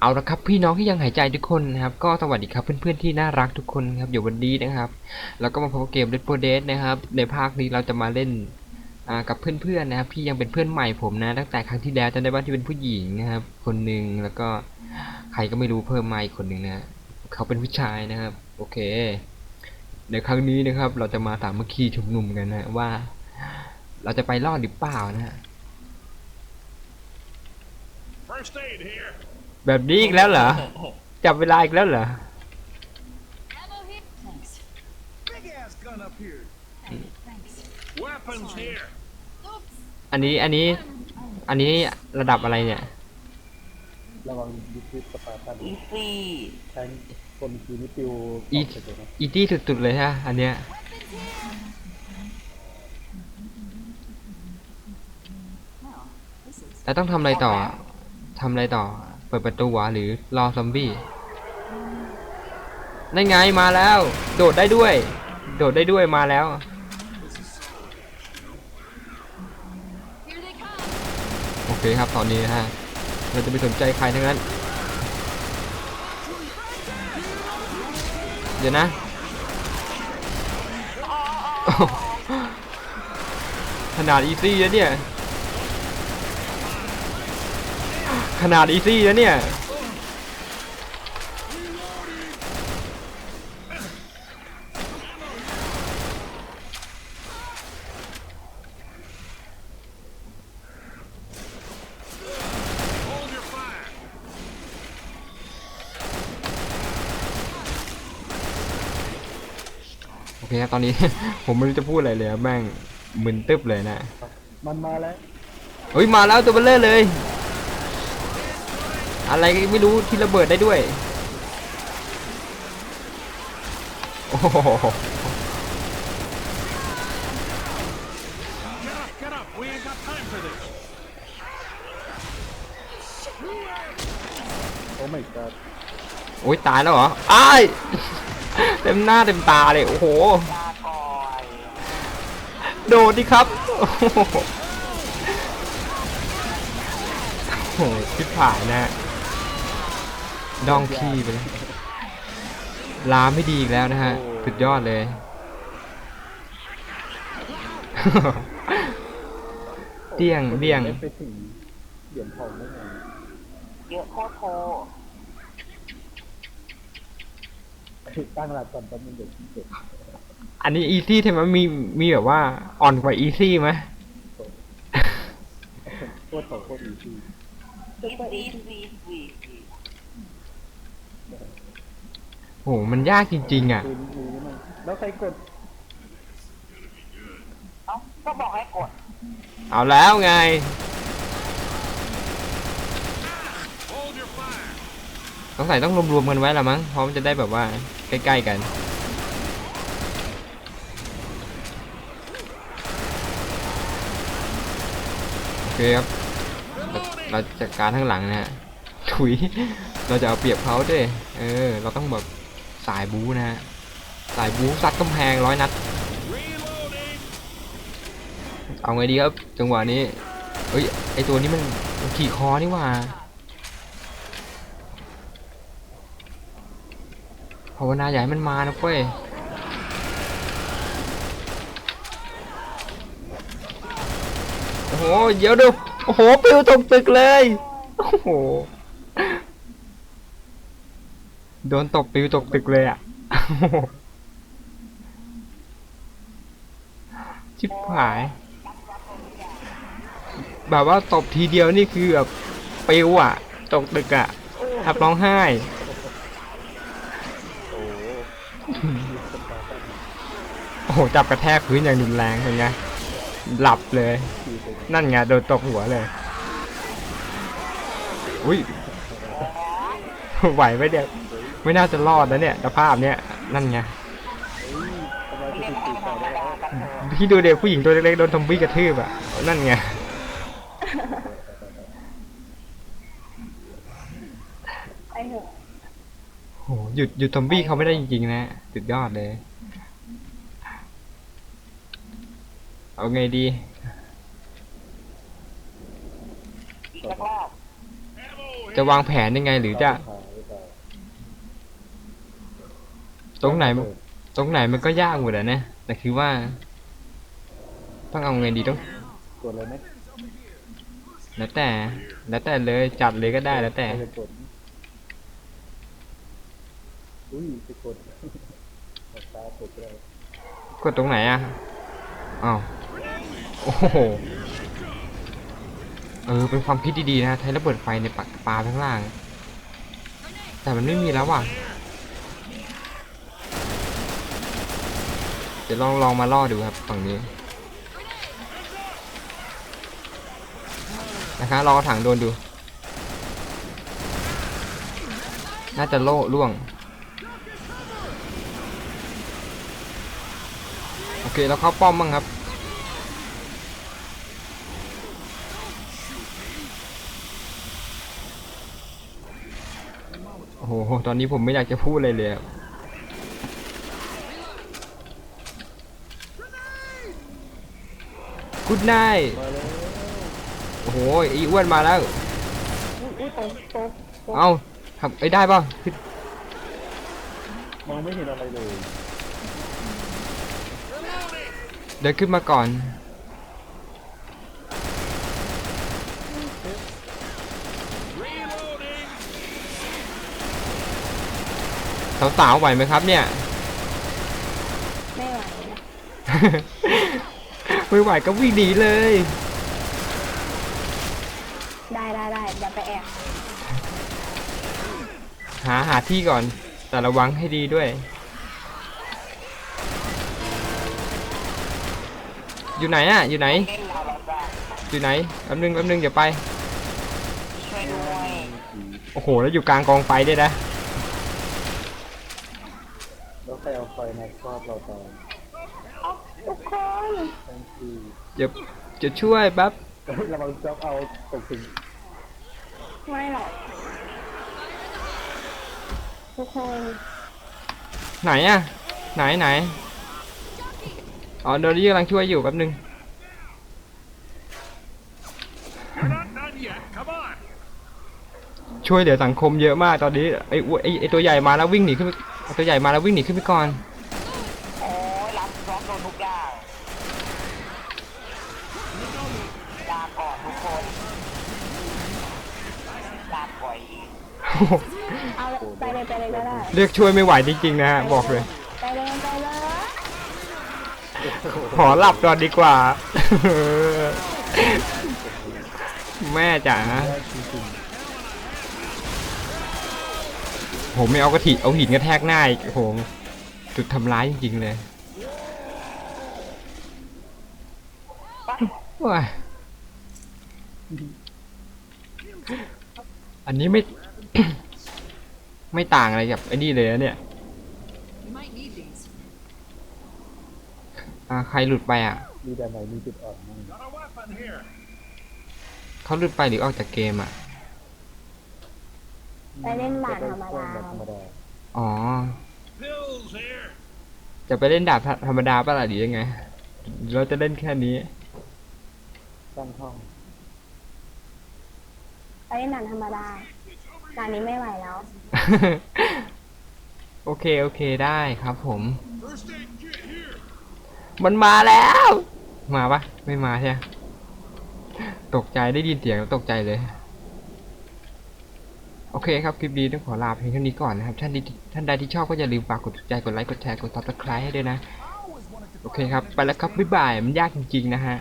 เอาละครับพี่น้องที่ยังหายใจทุกคนนะครับก็สวัสดีครับเพื่อนๆที่น่ารักทุกคนครับอยู่วันนี้นะครับแล้วก็มาพบกับเกม Red Dead Dead นะครับในภาคนี้เราจะมาเล่นกับเพื่อนๆนะครับที่ยังเป็นเพื่อนใหม่ผมนะตั้งแต่ครั้งที่แล้วจำได้ว่าที่เป็นผู้หญิงนะครับคนหนึ่งแล้วก็ใครก็ไม่รู้เพิ่มมาอีกคนหนึ่งนะเขาเป็นผู้ชายนะครับโอเค ในครั้งนี้นะครับเราจะมาสามัคคีชุมนุมกันนะว่า เราจะไปรอดหรือเปล่านะฮะ First aid here. แบบนี้อีกแล้วเหรอ จับเวลาอีกแล้วเหรอ Ammo here. Thanks. Big ass gun up here. Thanks. Weapons here. Oops. อันนี้อันนี้ อันนี้ระดับอะไรเนี่ย ระวังดิฟิสสปาร์ตันอีซี่แทงคนคีนิปิวอีกไปเลยนะอีตี้สุดๆเลยฮะ อันเนี้ย Well, this is แล้วต้องทำอะไรต่อทำอะไรต่อ เปิดประตูวะหรือรอซอมบี้นั่นไงมาแล้ว โดดได้ด้วย โดดได้ด้วยมาแล้ว โอเคครับตอนนี้นะฮะเราจะไม่สนใจใครทั้งนั้น เดี๋ยวนะขนาดอีซี่แล้วเนี่ย ขนาดอีซี่แล้วเนี่ย Hold your fire. โอเคครับตอนนี้ ผมไม่รู้จะพูดอะไรเลยอะแม่งมึนตึ๊บเลยนะ มันมาแล้ว เฮ้ย มาแล้วตัวเบลเลอร์เลย อะไรก็ไม่รู้ที่ระเบิดได้ด้วย โอ้โห Get up, get up. We ain't got time for this. โอ้ไม่ก็โอ้ยตายแล้วเหรออ้ายเต็มหน้าเต็มตาเลย โอ้โหลาก่อยโดดดิครับ โอ้โหโอ้โหชิบหายนะฮะ ดองพี่ไปเลยลามไม่ดีอีกแล้วนะฮะสุดยอดเลย เดี่ยงเดี่ยงไปถึงเหรียญทองได้ไงเยอะโคตรโทตั้งหลักก่อนตอนมันเด็กที่เจ็ดอันนี้อีซี่ใช่ไหมมีมีแบบว่าอ่อนกว่าอีซี่ไหมโคตรของโคตรอีซี่ อีซี่ซีซีโหมันยากจริงๆอะ ปืนมือนี่มันแล้วใครกดเอ้าก็บอกให้กดเอาแล้วไง Hold your fire. ต้องใส่ต้องรวมๆกันไว้ละมั้ง เพราะมันจะได้แบบว่าใกล้ๆกัน โอเคครับ เราเราจัดการข้างหลังนะฮะถุย เราจะเอาเปรียบเขาด้วยเออ เราต้องแบบสายบูนะฮะ สายบูซัดกำแพงร้อยนัด เอาไงดีครับ จังหวะนี้ เฮ้ย ไอตัวนี้มันมันขี่คอนี่ว่าภาวนาอย่าให้มันมานะเฟ้ยโอ้โห เดี๋ยวดู โอ้โห ปิวตกตึกเลย โอ้โห โดนตกปิวตกตึกเลยอะ ชิบหาย แบบว่าตบทีเดียวนี่คือแบบปิวอะ ตกตึกอะทับร้องไห้โอ้โห จับกระแทกพื้นอย่างรุนแรงเป็นไง หลับเลย นั่นไง โดนตบหัวเลย อุ้ยไหวไหมเดี๋ยว ไม่น่าจะรอดนะเนี่ยสภาพเนี้ยนั่นไงที่ดูเด็กผู้หญิงตัวเล็กๆโดนทอมบี้กระทืบอะนั่นไงไอ้หอะโหหยุดหยุดทอมบี้เขาไม่ได้จริงๆนะสุดยอดเลย เอาไงดีจะวางแผนยังไงหรือจะ ขายหรือเปล่า ตรงไหนตรงไหนมันก็ยากหมดอะนะแต่คือว่า ต้องเอาไงดีต้องกดเลยไหมแล้วแต่ แล้วแต่เลยจัดเลยก็ได้แล้วแต่ใครจะกดอุ้ยไปกดกดตาตกเลยกดตรงไหนอะอ้าวโอ้โหเออเป็นความคิดดีๆนะใช้ระเบิดไฟในปักปลาข้างล่าง แต่มันไม่มีแล้วว่ะ เดี๋ยวลองลองมาล่อดูครับฝั่งนี้นะคะลองถังโดนดู น่าจะโล่ล่วง โอเคแล้วเข้าป้อมบ้างครับ โอ้โห ตอนนี้ผมไม่อยากจะพูดเลยเลยอะ กุดไนมาแล้วโอ้โหอีอ้วนมาแล้ว อุ้ยอุ้ยตกตกเอ้าทำไอ้ยได้ป่ะขึ้นมองไม่เห็นอะไรเลยเดินขึ้นมาก่อน Reloading. สาวๆไหวไหมครับเนี่ย ไม่ไหว ไม่ไหวก็วิ่งหนีเลย ได้ได้ได้เดี๋ยวไปแอบหาหาที่ก่อน แต่ระวังให้ดีด้วย อยู่ไหนอะอยู่ไหนเล่นเราแล้วจ้ะอยู่ไหนแป๊บนึงแป๊บนึงเดี๋ยวไปช่วยด้วยโอ้โห แล้วอยู่กลางกองไฟด้วยนะ แล้วใครเอาไฟมาครอบเราตายทุกคน thank you เดี๋ยวจะช่วยแป๊บเฮ้ยระวังจับเอาตกถึงไม่หรอกทุกคนไหนอะไหนไหนอ๋อโดนี่กำลังช่วยอยู่แป๊บนึง You're not done yet. Come on. ช่วยเหลือสังคมเยอะมากตอนนี้ไอ้อ้วนไอ้ไอ้ตัวใหญ่มาแล้ววิ่งหนีขึ้นไปไอ้ตัวใหญ่มาแล้ววิ่งหนีขึ้นไปก่อน โอ้ยรับร้องโดนทุกอย่างลาก่อนทุกคน ลาก่อยเอาไปเลยไปเลยก็ได้ เรียกช่วยไม่ไหวจริงๆนะฮะบอกเลย ไปเลยไปเลยขอหลับก่อนดีกว่า แม่จ๋าได้จริงผมไม่เอากระถิเอาหินกระแทกหน้าอีกโอ้โหจุดทำร้ายจริงๆเลยว้าย อันนี้ไม่ ไม่ต่างอะไรกับไอ้นี่เลยนะเนี่ย You might need these. อ่าใครหลุดไปอะๆมีแต่ไหนมีจุดอ่อนมั่ง Got a weapon here. เขาหลุดไปหรือออกจากเกมอะ ไปเล่นด่านธรรมดาแบบธรรมดาอ๋อ Pills here. จะไปเล่นดาบธรรมดาป่ะล่ะหรือยังไง เราจะเล่นแค่นี้ ตั้งห้อง ไปเล่นด่านธรรมดาด่านนี้ไม่ไหวแล้ว โอเค โอเคได้ครับผม มันมาแล้ว มาปะไม่มาใช่ไหมตกใจได้ยินเสียงแล้วตกใจเลย โอเคครับ คลิปนี้ต้องขอลาเพียงเท่านี้ก่อนนะครับ ท่านท่านใดที่ชอบก็อย่าลืมฝากกดถูกใจกดไลค์กดแชร์กด subscribe ให้ด้วยนะ โอเคครับ ไปแล้วครับ บ๊ายบาย มันยากจริงๆนะฮะ